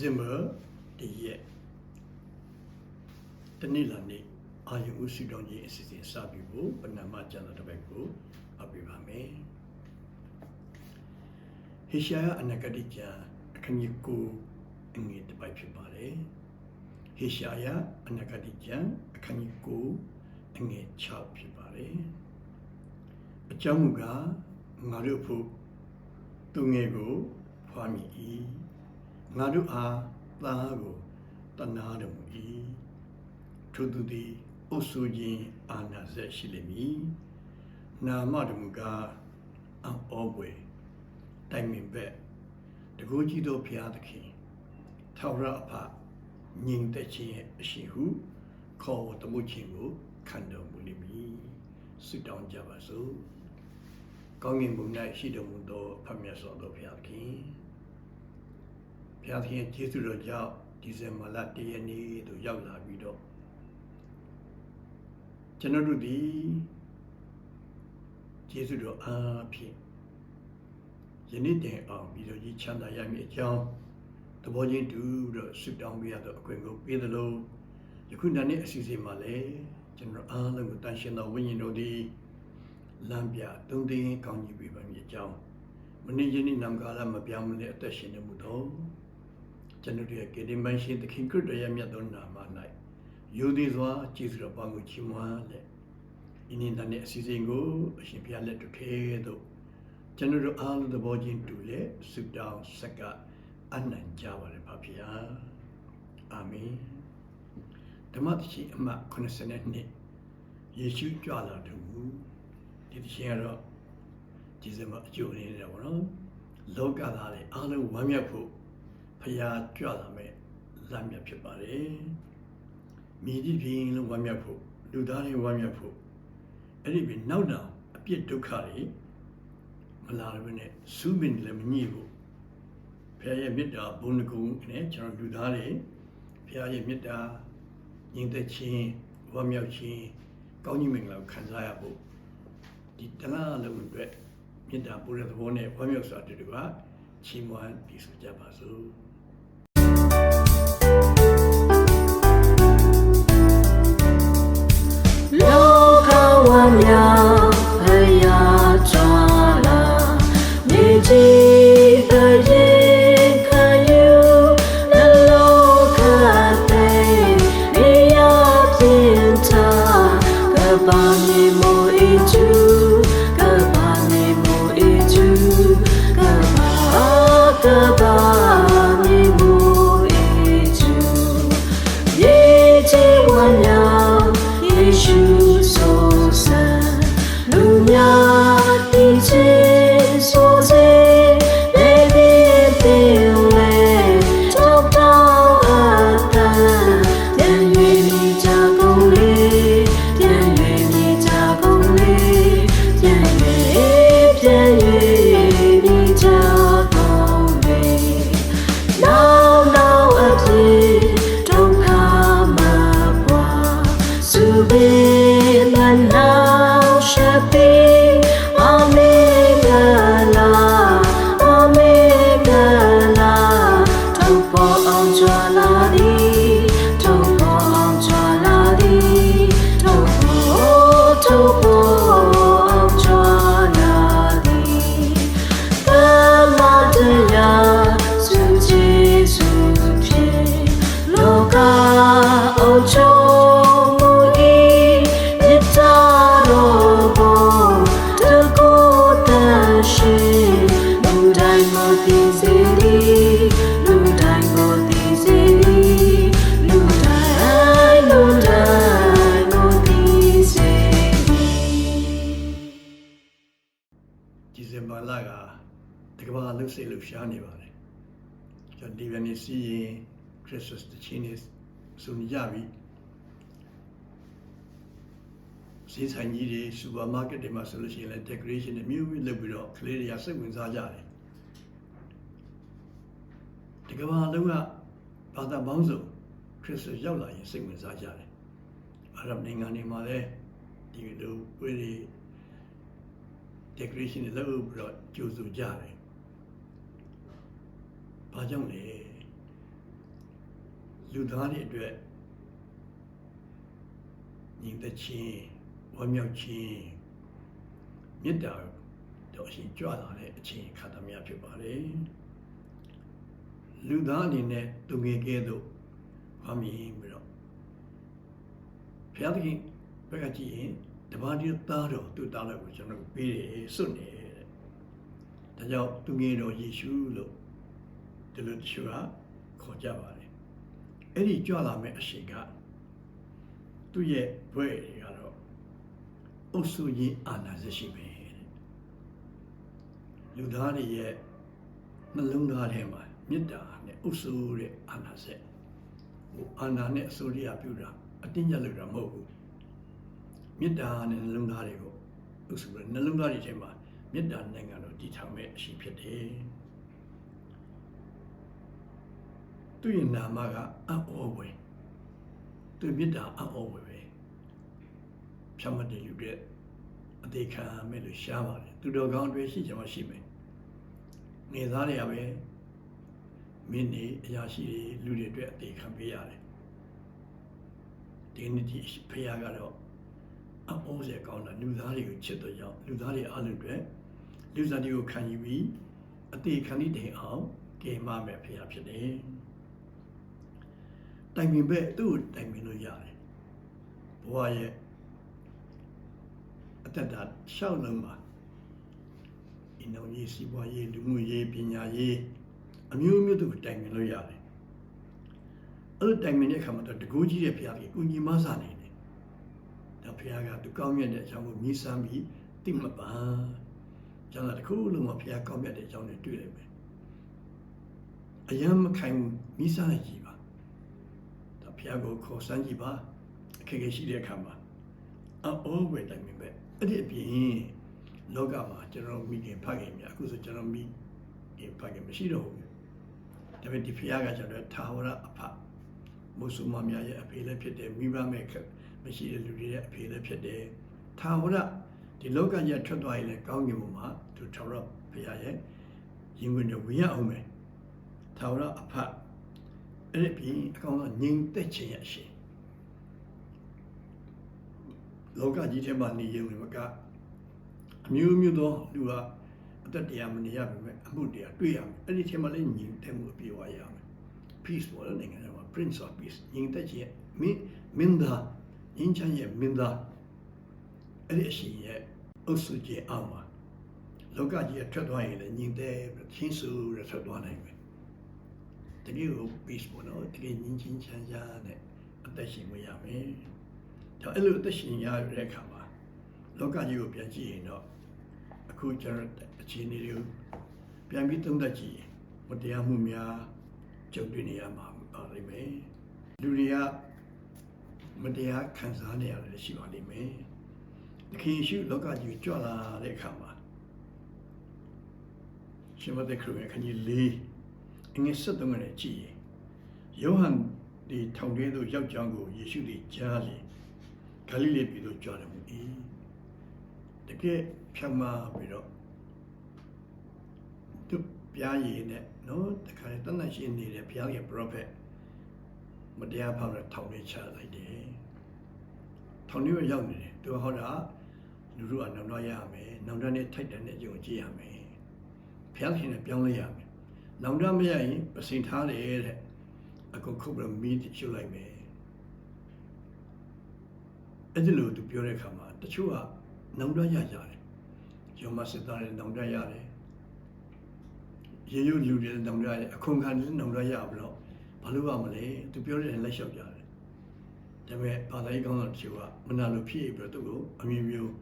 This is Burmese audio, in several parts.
ဇင်ဘာတရက်တနေ့လာနေ့အာယုဥစုတော်ကြီးအစီအစဉ်စပြီးဖို့ပဏာမကျမ်းတော်တစ်ပတ်ကိုအပ်ပြပါမယ်ဟေရှာယအနာဂတိကျမ်းအခန်းကြီး9အငယ်တစ်ပတ်ဖြစ်ပါတယ်ဟေရှာယအနာဂတိကျမ်းအခန်းကြီး9အငယ်6ဖြစ်ပါတယ်အကြောင်းမူကားငါတို့ဖို့သူငယ်ကိုဖွားမိ၏ ငါတို့အားသားကိုတနာတော်မူ၏ထိုသူသည်အုပ်ဆိုခြင်းအာနာဇက်ရှိလိမ့်မည်နာမတော်မူကားအောဘွယ်တိုင်မင်ဘက်တကူကြီးသောဘုရားသခင်ထာဝရအဖညင်သက်ခြင်းရဲ့အရှင်ဟုခေါ်တော်မူခြင်းကိုခံတော်မူလိမ့်မည်ဆုတောင်းကြပါစို့ကောင်းကင်ဘုံ၌ရှိတော်မူသောဖမြတ်စွာသောဘုရားသခင် ဘုရားသခင်ကျေးဇူးတော်ကြောင့်ဒီဇင်ဘာလ၁ရက်နေ့သို့ရောက်လာပြီးတော့ကျွန်တော်တို့ဒီကျေးဇူးတော်အားဖြင့်ယနေ့တင်အောင်ပြီးတော့ကြီးချမ်းသာရမည်အကြောင်းသဘောချင်းတူတော့ဆုတောင်းပေးရတော့အခွင့်ကိုပေးသလိုယခုနေ့အစီအစဉ်မှာလည်းကျွန်တော်အားလုံးကိုတန်ရှင်တော်ဝိညာဉ်တော်သည်လမ်းပြသုံးသိန်းကောင်းကြီးပေးပါမည်အကြောင်းမနေ့ယနေ့နံကာလမပြောင်းမလဲအသက်ရှင်နေမှုတော့ ကျွန်တော်ရဲ့ကေတင်ပိုင်းရှင်သခင်ခရစ်တော်ရဲ့မြတ်သောနာမ၌ယူသည်စွာကျေးဇူးတော်ပေါင်းကိုချီးမွမ်းလက်ဒီနေ့တနေ့အစီအစဉ်ကိုအရှင်ဘုရားလက်တော်ထဲသို့ကျွန်တော်တို့အားလုံးသဘောချင်းတူလက်ဆုတောင်းဆက်ကအနံ့ကြပါれပါဗျာအာမင်ဓမ္မတရှိအမှတ်82ယေရှုကြွလာတော်မူဒီတခြင်းကတော့ဒီစမအကျိုးအနေနဲ့ပေါ့နော်လောကသားတွေအားလုံးဝမ်းမြောက်ဖို့ ဖရာကြွလာမဲ့လမ်းမြတ်ဖြစ်ပါတယ်မြည်ကြည့်ပြင်းလုံးဝမ်းမြောက်ဖို့လူသားတွေဝမ်းမြောက်ဖို့အဲ့ဒီပြီးနောက်တော့အပြစ်ဒုက္ခတွေမလာရဘဲနဲ့စူးပင်လည်းမညှိဘူးဖရာရဲ့မေတ္တာဘုန်းကုန်းနဲ့ကျွန်တော်လူသားတွေဖရာရဲ့မေတ္တာညီသက်ခြင်းဝမ်းမြောက်ခြင်းကောင်းကြီးမင်္ဂလာကိုခံစားရဖို့ဒီတလားလုံးအတွက်မေတ္တာပို့တဲ့သဘောနဲ့ဝမ်းမြောက်စွာတူတူကချီးမွမ်းပြီးဆိုကြပါစို့ က လှုပ်စိတ်လှုပ်ရှားနေပါတယ်ကျွန်တော်ဒီဗန်နီစီရင်ခရစ်စမတ်တချင်းနေစုံကြပြီစီးဆိုင်ကြီးတွေစူပါမားကတ်တွေမှာဆိုလို့ရှိရင်လည်း decoration တွေမျိုးမျိုးလုပ်ပြီးတော့ကလေးတွေကစိတ်ဝင်စားကြတယ်ဒီကဘာလုံးကဘာသာပေါင်းစုံခရစ်စမတ်ရောက်လာရင်စိတ်ဝင်စားကြတယ်အာရဗ်နိုင်ငံတွေမှာလည်းဒီလိုဝေးတွေ decoration တွေလုပ်ပြီးတော့ကြိုးစုကြတယ်။ ဘာကြောင့်လဲလူသားတွေအတွက်ညီသက်ချင်းဝမ်းမြောက်ခြင်းမေတ္တာတော့အရှင်ကြွလာတဲ့အချိန်ခါသမယဖြစ်ပါတယ်လူသားအနေနဲ့သူငယ်ကဲ့သို့ဟောမြင်ပြီးတော့ဘုရားသခင်ဘက်ကကြည့်ရင်တပါးတည်းသားတော်သူ့သားတော်ကိုကျွန်တော်တို့ပေးတယ်စွတ်နေတယ်ဒါကြောင့်သူငယ်တော်ယေရှုလို့ ဒီလိုတချို့ကခေါ်ကြပါတယ်အဲ့ဒီကြွလာမဲ့အရှင်ကသူ့ရဲ့ဘွဲ့တွေကတော့အုပ်စုကြီးအာဏာစရှိပဲတဲ့လူသားတွေရဲ့နှလုံးသားထဲမှာမေတ္တာနဲ့အုပ်စုတဲ့အာဏာစက်ဟိုအာဏာနဲ့အစိုးရပြုတာအတင်းကြပ်လို့တာမဟုတ်ဘူးမေတ္တာနဲ့နှလုံးသားတွေကိုအုပ်စုတဲ့နှလုံးသားတွေထဲမှာမေတ္တာနိုင်ငံတော်တည်ထောင်မဲ့အရှိဖြစ်တယ် သူ့ရဲ့နာမကအံ့ဩဖွယ်သူမေတ္တာအံ့ဩဖွယ်ပဲဖြတ်မတည်လူတဲ့အသေးခံမဲ့လို့ရှားပါတယ်သူတော်ကောင်းတွေရှိကြမှာရှိမယ်နေသားတွေကပဲမင်းနေအရာရှိတွေလူတွေအတွက်အသေးခံပေးရတယ်ဒီနေ့ဒီဖခင်ကတော့အံ့ဩစေကောင်းတာလူသားတွေကိုချစ်တော့ကြောင်းလူသားတွေအားလုံးအတွက်လူသားတွေကိုခံယူပြီးအသေးခံတဲ့တိုင်အောင်ကဲမမဲ့ဖခင်ဖြစ်တယ် တိုင်ပင်ပဲသူ့ကိုတိုင်ပင်လို့ရတယ်ဘဝရဲ့အတ္တတာရှောက်လုံးမှာအင်းတော်ကြီးစီးပွားရေးလူမှုရေးပညာရေးအမျိုးမျိုးတို့တိုင်ပင်လို့ရတယ်အဲ့လိုတိုင်ပင်တဲ့အခါမှာတော့တကူကြီးတဲ့ဘုရားကြီးကုညီမဆာနေတယ်ဒါဘုရားကသူကောင်းမြတ်တဲ့အကြောင်းကိုမြည်ဆန်းပြီးသိမပါကျွန်တော်တခုလုံးမှာဘုရားကောင်းမြတ်တဲ့အကြောင်းတွေတွေ့လိုက်မယ်အယံမခိုင်ဘူးမြည်ဆန်းလိုက်ကြည့် ပါဒါဘုရားကိုခေါ်စမ်းကြည့်ပါအခက်အခဲရှိတဲ့အခါမှာအောဝယ်တိုင်ပင်ပဲအဲ့ဒီအပြင်လောကမှာကျွန်တော်မိခင်ဖခင်များအခုဆိုကျွန်တော်မိခင်ဖခင်မရှိတော့ဘူးဒါပေမဲ့ဒီဖခင်ကကျွန်တော်ထာဝရအဖမုဆုမများရဲ့အဖေလည်းဖြစ်တယ်မိဘမဲ့မရှိတဲ့လူတွေရဲ့အဖေလည်းဖြစ်တယ်ထာဝရဒီလောကကြီးထွက်သွားရင်လည်းကောင်းကင်ဘုံမှာသူထာဝရဖခင်ရဲ့ရင်ဝင်တွေဝင်ရအောင်မယ်ထာဝရအဖ အဲ့ဒီပြင်အကောင်တော့ငြိမ်သက်ခြင်းရဲ့အရှင်လောကကြီးထဲမှာနေရင်မကအမျိုးမျိုးသောလူကအသက်တရားမနေရပါပဲအမှုတရားတွေ့ရမယ်အဲ့ဒီထဲမှာလည်းညီတဲ့မှုအပြည့်ဝရမယ် peace ပေါ်တဲ့နိုင်ငံမှာ prince of peace ညီတဲ့ချင်းမင်းမင်းသားညီချမ်းရဲ့မင်းသားအဲ့ဒီအရှင်ရဲ့အုပ်စုကြီးအောင်ပါလောကကြီးထွက်သွားရင်လည်းညီတဲ့ချင်းစုရထွက်သွားနိုင်မယ် တကယ်ကို peace ပေါ်တော့တကယ်ညီချင်းချမ်းချမ်းနဲ့အသက်ရှင်ဝင်ရမယ်ဒါအဲ့လိုအသက်ရှင်ရတဲ့အခါမှာလောကကြီးကိုပြန်ကြည့်ရင်တော့အခုကျွန်တော်အခြေအနေတွေကိုပြန်ပြီးသုံးသပ်ကြည့်ရင်မတရားမှုများကြုံတွေ့နေရမှာပါလိမ့်မယ်လူတွေကမတရားခံစားနေရတယ်ရှိပါလိမ့်မယ်သခင်ယေရှုလောကကြီးကိုကြွလာတဲ့အခါမှာရှင်မသက်ခရစ်ရဲ့ခန်းကြီး၄ အငယ်၁၃နဲ့ကြည့်ရင်ယောဟန်ဒီထောင်ထဲသို့ရောက်ကြောင်းကိုယေရှုသည်ကြားလေဂါလိလေပြည်သို့ကြွတော်မူ၏တကယ်ဖြောင်းမပြီးတော့သူပြားရည်နဲ့နော်တခါတန်းတန်းရှင်းနေတဲ့ဘုရားရဲ့ prophet မတရားဖောက်တဲ့ထောင်ထဲချလိုက်တယ်ထောင်ထဲမှာရောက်နေတယ်သူဟောတာလူတို့ကနောင်တရရမယ်နောင်တနဲ့ထိုက်တယ်နဲ့ကြုံကြည့်ရမယ်ဘုရားရှင်နဲ့ပြောင်းလဲရမယ် နောင်တမရရင်ပစင်ထားတယ်တဲ့အကုန်ခုတ်ပြီးမီးရှုလိုက်မယ်အဲ့ဒီလိုသူပြောတဲ့အခါမှာတချို့ကနောင်တရကြတယ်ယောမစစ်သားနဲ့နောင်တရတယ်ရေရုပ်လူတွေနောင်တရတယ်အခုခံလည်းနောင်တရဘလို့ဘာလို့ရမလဲသူပြောတဲ့လက်လျှောက်ကြတယ်ဒါပေမဲ့ဘာသာရေးကောင်းတော့တချို့ကမနာလို့ဖြစ်ပြီးတော့သူ့ကိုအမျိုးမျိုး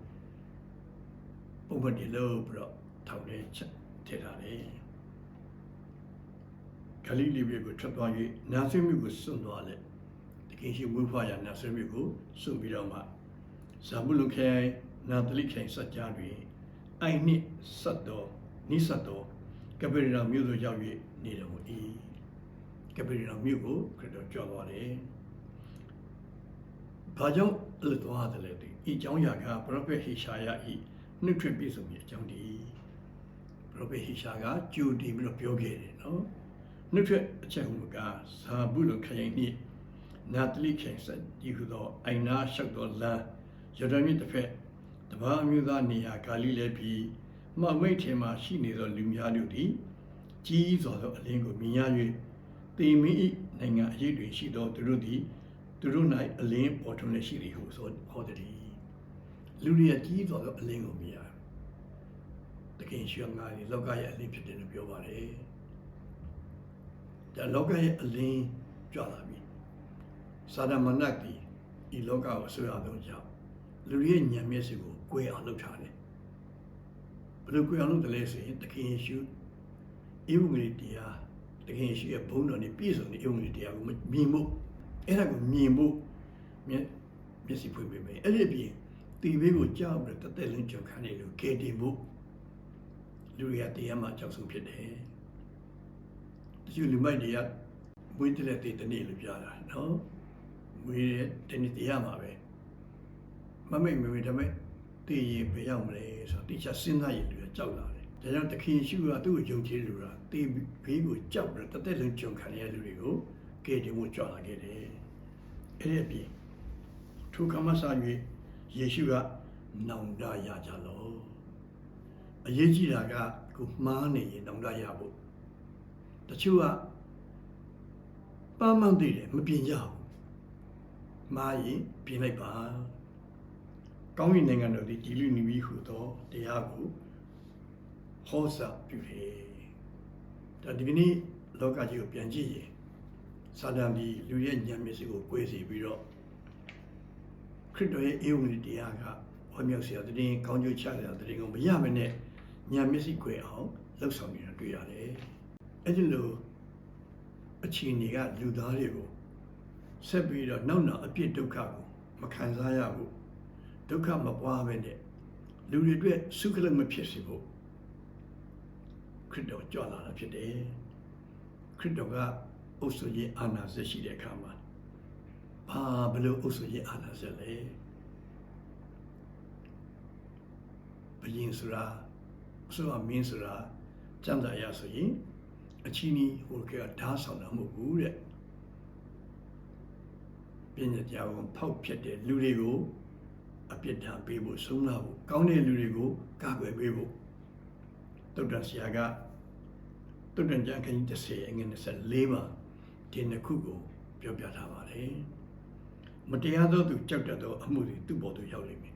ပုံမှန်ဒီလို့ပြီးတော့ထောင်ထဲချက်ထည့်ထားတယ် ဂလိလိပြည်ကိုထွက်သွား၍နာဆွေမြို့ကိုစွန့်သွားတယ်တကယ်ရှိဝိဖွာရနာဆွေမြို့ကိုစွန့်ပြီးတော့မှဇာဘူးလုခဲနာတလိခိုင်စัจ जा တွင်အိုင်နှစ်ဆက်တော်နိဆက်တော်ကပေရနာမြို့သို့ရောက်၍နေတော်မူ၏ကပေရနာမြို့ကိုခရစ်တော်ကြွသွားတယ်။ဘာကြောင့်အဲ့လိုသွားတယ်လဲဒီအကြောင်းအရာကပရောဖက်ဟေရှာယဤနှုတ်ထွက်ပြည့်စုံရဲ့အကြောင်းဒီပရောဖက်ဟေရှာကကြိုတင်ပြီးတော့ပြောခဲ့တယ်နော်။ နှုတ်ထွက်အချက်ဟူမူကားဇာဘူးလုံခရင်နှင့်နာတလိခင်ဆက်ဒီဟုသောအိုင်နာလျှောက်သောလမ်းရဒမြစ်တစ်ဖက်တဘာအမျိုးသားနေရာဂါလိလဲပြီးမှောင်မိတ်ထဲမှရှိနေသောလူများတို့သည်ကြီးစွာသောအလင်းကိုမြင်ရ၍တေမင်း၏နိုင်ငံအရေးတွင်ရှိသောသူတို့သည်သူတို့၌အလင်းပေါ်ထွန်းလျက်ရှိသည်ဟုဆိုဟောသည်လူတွေကြီးစွာသောအလင်းကိုမြင်ရတယ်တကယ်ရှိငါဒီလောကရဲ့အလင်းဖြစ်တယ်လို့ပြောပါတယ် ဒါလောကရဲ့အလင်းကြွလာပြီစာဒမနတ်ဒီဒီလောကကိုဆွေးရတော့ကြောင့်လူတွေရဲ့ဉာဏ်မျက်စိကိုကိုယ်အောင်လုပ်ထားတယ်ဘယ်လိုကိုယ်အောင်လုပ်တယ်လဲဆိုရင်တခင်ယေရှုဧဝံဂေလိတရားတခင်ယေရှုရဲ့ဘုန်းတော်နဲ့ပြည့်စုံတဲ့ဧဝံဂေလိတရားကိုမြင်ဖို့အဲ့ဒါကိုမြင်ဖို့မျက်မျက်စိဖွင့်ပေးမယ်အဲ့ဒီအပြင်တီဘေးကိုကြောက်ပြီးတသက်လုံးကြုံခံနေလို့ကေတင်ဖို့လူတွေကတရားမှကြောက်ဆုံးဖြစ်တယ် တချို့လူမိုက်တွေကဝင်းတလက်တွေတနေ့လို့ပြောတာနော်ဝေးတဲ့တနေ့တရားမှာပဲမမိတ်မမေတမဲ့တည်ရင်ဘယ်ရောက်မလဲဆိုတော့တိကျစဉ်းစားရင်လူကကြောက်လာတယ်ဒါကြောင့်တခင်ရှုကသူ့ကိုယုံကြည်လူကတေးဘေးကိုကြောက်ပြီးတသက်လုံးကြုံခံရတဲ့လူတွေကိုကေတင်ဖို့ကြွလာခဲ့တယ်အဲ့ဒီအပြင်ထိုကမ္မစာ၍ယေရှုကနောင်တရကြလောအရေးကြီးတာကကိုမှားနေရင်နောင်တရဖို့ တချို့ကပန်းမန်းသေးတယ်မပြင်ကြဘူးမှားရင်ပြင်လိုက်ပါကောင်းကင်နိုင်ငံတော်ဒီကြည်လူနေပြီဟုသောတရားကိုဟောစာပြုတယ်ဒါဒီကနေ့လောကကြီးကိုပြန်ကြည့်ရင်စာတန်ဒီလူရဲ့ဉာဏ်မျက်စိကို꿰စီပြီးတော့ခရစ်တော်ရဲ့အေဝံဂေလိတရားကဟောမြောက်စရာတည်င်းကောင်းကျိုးချစရာတည်င်းကိုမရမနဲ့ဉာဏ်မျက်စိ꿰အောင်လှုပ်ဆောင်နေတာတွေ့ရတယ် အဲ့ဒီလိုအခြေအနေကလူသားတွေကိုဆက်ပြီးတော့နောက်နောက်အပြစ်ဒုက္ခကိုမခံစားရဘူးဒုက္ခမပွားပဲနဲ့လူတွေအတွက်ဆုခလမဖြစ်စေဖို့ခရစ်တော်ကြွလာတာဖြစ်တယ်ခရစ်တော်ကအုပ်စိုးရေးအာဏာစက်ရှိတဲ့အခါမှာဘာဘလို့အုပ်စိုးရေးအာဏာစက်လဲဘယင်ဆိုတာဆိုတော့မင်းဆိုတာစံသာရဆိုရင် အချင်းကြီးဟိုကဓာတ်ဆောင်တာမဟုတ်ဘူးတဲ့ပညာတရားကိုဖောက်ဖြစ်တဲ့လူတွေကိုအပြစ်ဒဏ်ပေးဖို့ဆုံးလာဖို့ကောင်းတဲ့လူတွေကိုကာကွယ်ပေးဖို့တုတ်တန်ဆရာကတုတ်တန်ကျမ်းခန်းကြီး30အငယ်24ပါဒီနှစ်ခုကိုပြောပြထားပါတယ်မတရားသောသူကြောက်တတ်သောအမှုတွေသူ့ပေါ်သို့ရောက်လိမ့်မယ်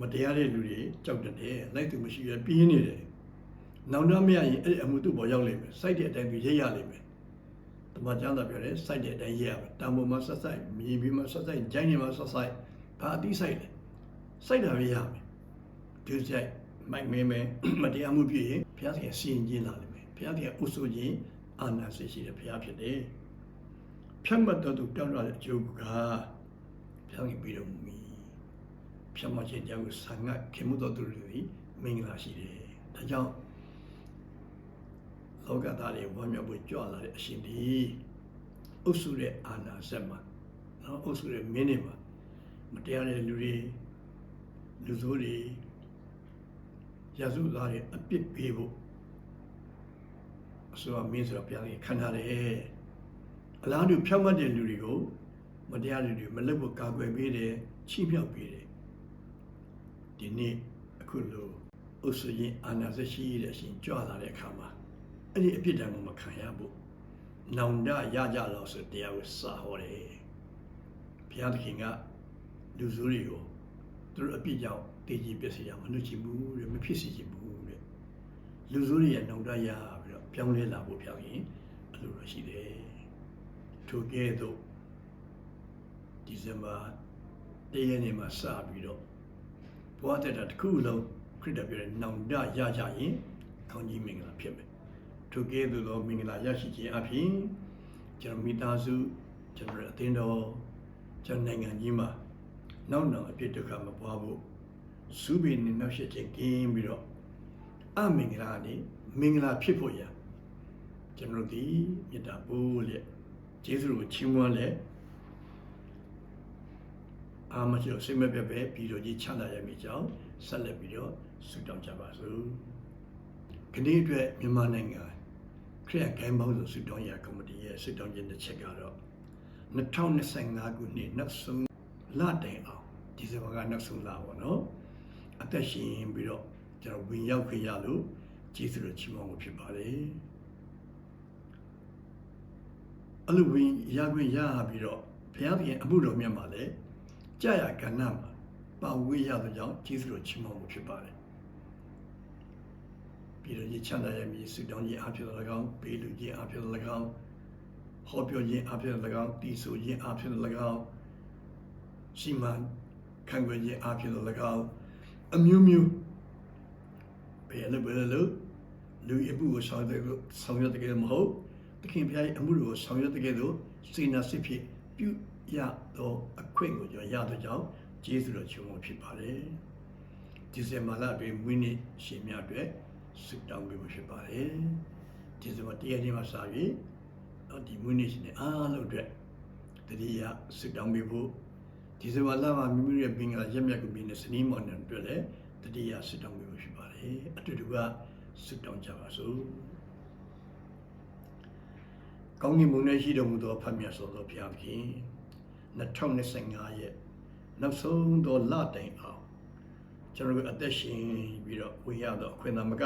မတရားတဲ့လူတွေကြောက်တတ်တယ်လိုက်သူမရှိရပြင်းနေတယ် နောက်တော့မရရင်အဲ့ဒီအမှုသူ့ပေါ်ရောက်လိမ့်မယ်စိုက်တဲ့အတိုင်းသူရိပ်ရလိမ့်မယ်တမန်ကျမ်းသာပြောတယ်စိုက်တဲ့အတိုင်းရိပ်ရမယ်တံပေါ်မှာဆက်ဆိုင်မြေပြီးမှာဆက်ဆိုင်ဂျိုင်းနေမှာဆက်ဆိုင်ဘာအတိဆိုင်လဲစိုက်တာပဲရမယ်ဒီဆိုင်မိုက်မဲမဲမတရားမှုဖြစ်ရင်ဘုရားသခင်စီရင်ခြင်းလာလိမ့်မယ်ဘုရားသခင်အုပ်စိုးခြင်းအာဏာရှိရှိတဲ့ဘုရားဖြစ်တယ်ဖြတ်မတ်တော်သူတောင်းရတဲ့အကျိုးကဘုရားခင်ပြီးတော်မူမီဖြတ်မတ်ခြင်းကြောင့်ဆံငတ်ခင်မှုတော်သူတွေမင်္ဂလာရှိတယ်ဒါကြောင့် လောကသားတွေဝမ်းမြောက်ဖို့ကြွလာတဲ့အရှင်ဒီအုပ်စုတဲ့အာဏာစက်မှာနော်အုပ်စုတဲ့မင်းတွေမှာမတရားတဲ့လူတွေလူဆိုးတွေရာဇဝသားတွေအပြစ်ပေးဖို့အစိုးရမင်းဆိုတော့ပြန်ပြီးခံထားတယ်အလားတူဖြောက်မှတ်တဲ့လူတွေကိုမတရားတဲ့လူတွေမလုပ်ဖို့ကာကွယ်ပေးတယ်ချိမြောက်ပေးတယ်ဒီနေ့အခုလိုအုပ်စုရင်အာဏာစရှိတဲ့အရှင်ကြွလာတဲ့အခါမှာ အဲ့ဒီအပြစ်ဒဏ်ကိုမခံရဖို့နောင်တရကြလို့ဆိုတရားကိုစာဟောတယ်ဘုရားသခင်ကလူဆိုးတွေကိုသူတို့အပြစ်ကြောင့်တည်ကြည်ပျက်စီးရမလို့ချင်ဘူးတဲ့မဖြစ်စီချင်ဘူးတဲ့လူဆိုးတွေရဲ့နှုံတရပြီးတော့ပြောင်းလဲလာဖို့ပြောင်းရင်အလိုတော့ရှိတယ်ထိုကဲ့သို့ဒီဇင်ဘာတရက်နေ့မှာစပြီးတော့ဘဝတက်တာတစ်ခုလုံးခရစ်တော်ပြောတဲ့နှောင်တရကြရင်ကောင်းကြီးမင်္ဂလာဖြစ်မယ် ထိုကဲ့သို့သောမင်္ဂလာရရှိခြင်းအပြင်ကျွန်တော်မိသားစုကျွန်တော်အသင်းတော်ကျွန်တော်နိုင်ငံကြီးမှာနောက်နောက်အပြစ်ဒုက္ခမပွားဖို့စူးပင်နဲ့နောက်ဆက်ခြင်းကင်းပြီးတော့အမင်္ဂလာနဲ့မင်္ဂလာဖြစ်ဖို့ရကျွန်တော်ဒီမေတ္တာပို့လက်ကျေးဇူးကိုချီးမွမ်းလက်အာမကျော်စိတ်မပြတ်ပဲပြီးတော့ကြီးချမ်းသာရမိကြောင်းဆက်လက်ပြီးတော့ဆုတောင်းကြပါစို့ခဏအတွက်မြန်မာနိုင်ငံ ခရစ်ယာန်ဂိမ်းမောင်းစုစစ်တောင်းရာကော်မတီရဲ့စစ်တောင်းခြင်းတစ်ချက်ကတော့2025ခုနှစ်နောက်ဆုံးလတိုင်အောင်ဒီဇင်ဘာကနောက်ဆုံးလပေါ့နော်အသက်ရှင်ပြီးတော့ကျွန်တော်ဝင်ရောက်ခွင့်ရလို့ကျေးဇူးတော်ချီးမွမ်းမှုဖြစ်ပါတယ်အဲ့လိုဝင်ရခွင့်ရပြီးတော့ဘုရားသခင်အမှုတော်မြတ်မှာလည်းကြာရကဏ္ဍမှာပါဝေးရသောကြောင့်ကျေးဇူးတော်ချီးမွမ်းမှုဖြစ်ပါတယ် ပြည်တော်ကြီးချမ်းသာရဲ့မြည်ဆုတောင်းခြင်းအဖြစ်၎င်းပေးလူခြင်းအဖြစ်၎င်းဟောပြောခြင်းအဖြစ်၎င်းတည်ဆိုခြင်းအဖြစ်၎င်းရှိမှန်ခံွယ်ခြင်းအဖြစ်၎င်းအမျိုးမျိုးဘယ်လိုပဲလို့လူအမှုကိုဆောင်တဲ့ဆောင်ရတဲ့မဟုတ်တခင်ဖျားရဲ့အမှုကိုဆောင်ရတဲ့သို့စေနာစစ်ဖြစ်ပြုရတော့အခွင့်ကိုကျွန်တော်ရတဲ့ကြောင့်ကျေးဇူးတော်ချီးမွမ်းဖြစ်ပါတယ်ဒီဇင်ဘာလအတွင်းမွေးနေ့ရှင်များအတွက် စစ်တောင်းပေးဖို့ဖြစ်ပါတယ်ဒီစမတရားချင်းမှာစာပြီးတော့ဒီမွေးနေ့ရှင်နဲ့အားလုံးအတွက်တတိယစစ်တောင်းပေးဖို့ဒီစမလာမှာမိမိရဲ့ဘင်္ဂလာရက်မြတ်ကိုမြင်တဲ့စနီးမောင်နဲ့အတွက်လည်းတတိယစစ်တောင်းပေးဖို့ဖြစ်ပါတယ်အတူတူကစစ်တောင်းကြပါစို့ကောင်းကင်ဘုံနဲ့ရှိတော်မူသောဖတ်မြတ်စွာသောဘုရားသခင်2025ရဲ့နောက်ဆုံးသောလတိုင်အောင် ကျွန်တော်တို့အသက်ရှင်ပြီးတော့ဝေရတော့အခွင့်အာမက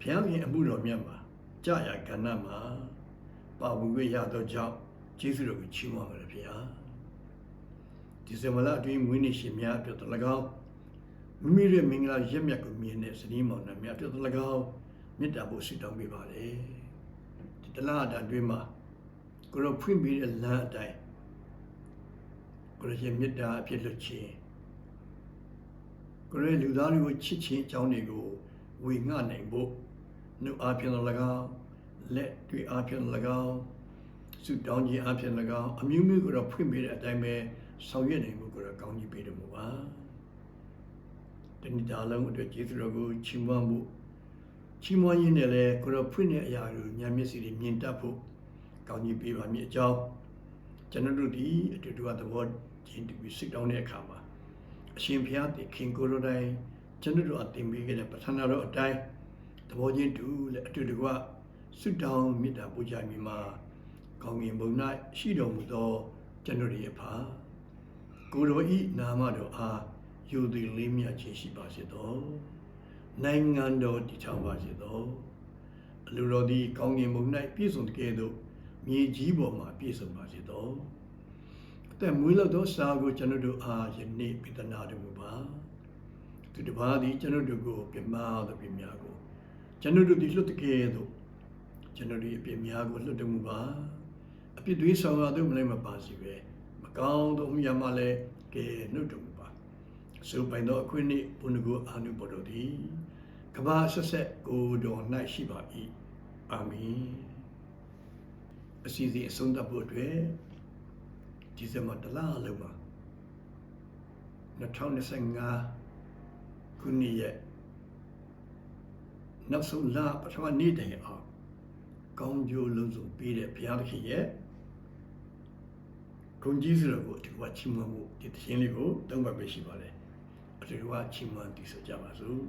ဘုရားရှင်အမှုတော်မြတ်မှာကြာရကဏ္ဍမှာပါဝင်ဝေရတော့ကြောင့်ကျေးဇူးတော်ကိုချီးမွမ်းပါရဘုရားဒီဇင်ဘာလအတွင်းမွေးနေ့ရှင်များအတွက်တ၎င်းမိမိရဲ့မင်္ဂလာရက်မြတ်ကိုမြင်တဲ့စနီးမောင်နှံများအတွက်တ၎င်းမေတ္တာဖို့ဆုတောင်းပေးပါလေဒီတလားအအတွင်းမှာကိုရောဖွင့်ပြီးတဲ့လမ်းအတိုင်းကိုရောရဲ့မေတ္တာအဖြစ်လွတ်ခြင်း ကိုယ်ရဲ့လူသားတွေကိုချစ်ချင်းအကြောင်းတွေကိုဝေငှနိုင်ဖို့နှုတ်အားဖြင့်၎င်းလက်တွေ့အားဖြင့်၎င်းစုတောင်းခြင်းအားဖြင့်၎င်းအမျိုးမျိုးကိုတော့ဖွင့်ပေးတဲ့အတိုင်းပဲဆောင်ရွက်နိုင်မှုကိုတော့ကောင်းကြီးပေးတယ်မို့ပါတဏှာလုံးအတွက်ကျေးဇူးတော်ကိုချီးမွမ်းမှုချီးမွမ်းရင်းနဲ့လည်းကိုယ်တော့ဖွင့်တဲ့အရာကိုဉာဏ်မျက်စိတွေမြင်တတ်ဖို့ကောင်းကြီးပေးပါမည်အကြောင်းကျွန်တော်တို့ဒီအတူတူသဘောချင်းတူပြီးစစ်တောင်းတဲ့အခါမှာ အရှင်ဘုရားတည်ခင်ကိုယ်တော်တိုင်ကျွန်တော်တို့အတင်ပေးခဲ့တဲ့ပထနာတော်အတိုင်းသဘောချင်းတူလည်းအတူတကွဆုတောင်းမေတ္တာပူဇော်မိမှာကောင်းကင်ဘုံ၌ရှိတော်မူသောကျွန်တော်ရဲ့ဖာကိုယ်တော်ဤနာမတော်အားယူသည်လေးမြတ်ခြင်းရှိပါစေသောနိုင်ငံတော်တည်ထောင်ပါစေသောအလိုတော်သည်ကောင်းကင်ဘုံ၌ပြည့်စုံတဲ့ကဲ့သို့မြေကြီးပေါ်မှာပြည့်စုံပါစေသောအ သက်မွေးလို့သောစာကိုကျွန်တော်တို့အားယနေ့ပိတနာတော်မူပါသူတစ်ပါးသည်ကျွန်တော်တို့ကိုပြမသောပြများကိုကျွန်တော်တို့သည်လွတ်တကယ်သို့ကျွန်တော်တို့၏အပြစ်များကိုလွတ်တော်မူပါအပြစ်တွေးဆောင်ရသောမလည်းမပါစီပဲမကောင်းသောမြတ်မှလည်းကဲနှုတ်တော်မူပါအစုပိုင်သောအခွင့်နှင့်ဘုန်းကိုအာနုဘော်တော်သည်ကဘာဆက်ဆက်ကိုတော်၌ရှိပါ၏အာမင်အစီအစဉ်အဆုံးသတ်ဖို့အတွက် ဒီဇင်ဘာတလအလုံးမှာ2025ခုနှစ်ရဲ့နောက်ဆုံးလပထမနေ့တိုင်အောင်ကောင်းကျိုးလုံးစုံပေးတဲ့ဘုရားသခင်ရဲ့ဂုဏ်ကြီးစွာကိုဒီကချီးမွမ်းမှုဒီသရှင်လေးကိုတုံးပတ်ပဲရှိပါတယ်အတူတူကချီးမွမ်းတည်ဆိုကြပါစို့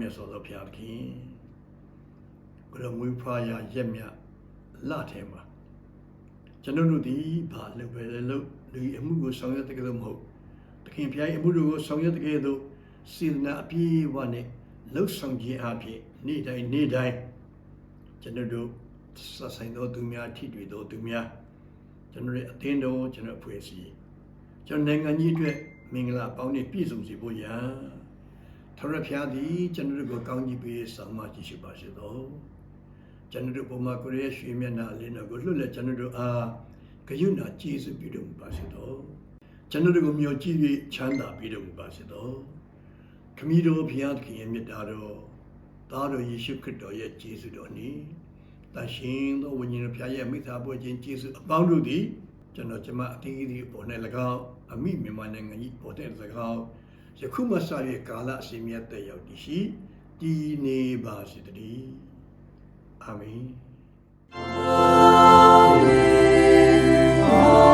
မြတ်စွာသောဘုရားသခင်ကိုယ်တော်မွေးဖွားရာရက်မြတ်လထဲမှာကျွန်တော်တို့ဒီဘာလုပ်ပဲလဲလို့လူအမှုကိုဆောင်ရွက်တဲ့ကလေးမဟုတ်သခင်ဘုရားရဲ့အမှုတို့ကိုဆောင်ရွက်တဲ့ကလေးတို့စေတနာအပြည့်အဝနဲ့လှုပ်ဆောင်ခြင်းအပြင်နေ့တိုင်းနေ့တိုင်းကျွန်တော်တို့ဆက်ဆိုင်သောသူများထိတွေ့သောသူများကျွန်တော်ရဲ့အသင်းတော်ကျွန်တော်အဖွဲ့အစည်းကျွန်တော်နိုင်ငံကြီးအတွက်မင်္ဂလာပေါင်းနဲ့ပြည့်စုံစေဖို့ရန် ထရဖျားသည်ကျွန်တော်တို့ကိုကောင်းကြီးပေးဆောင်မကြည့်ရှိပါစေသောကျွန်တော်တို့ပုံမှာကိုရဲရွှေမျက်နှာလေးတော်ကိုလွတ်လက်ကျွန်တော်တို့အားဂယုဏကျေးဇူးပြုတော်မူပါစေသောကျွန်တော်တို့ကိုမျှော်ကြည့်၍ချမ်းသာပေးတော်မူပါစေသောခမည်းတော်ဘုရားသခင်ရဲ့မြတ်တာတော်သားတော်ယေရှုခရစ်တော်ရဲ့ကျေးဇူးတော်နှင့်တန်ရှင်သောဝိညာဉ်တော်ဘုရားရဲ့မိသားပွဲခြင်းကျေးဇူးအပေါင်းတို့သည်ကျွန်တော်ကျမအတင်းကြီးပေါ်၌၎င်းအမိမြန်မာနိုင်ငံကြီးပေါ်တဲ့၎င်း ယခုမှစ၍ကာလအစီမြတ်သက်ရောက်တည်ရှိတည်နေပါစေတည်းအာမင် Amen.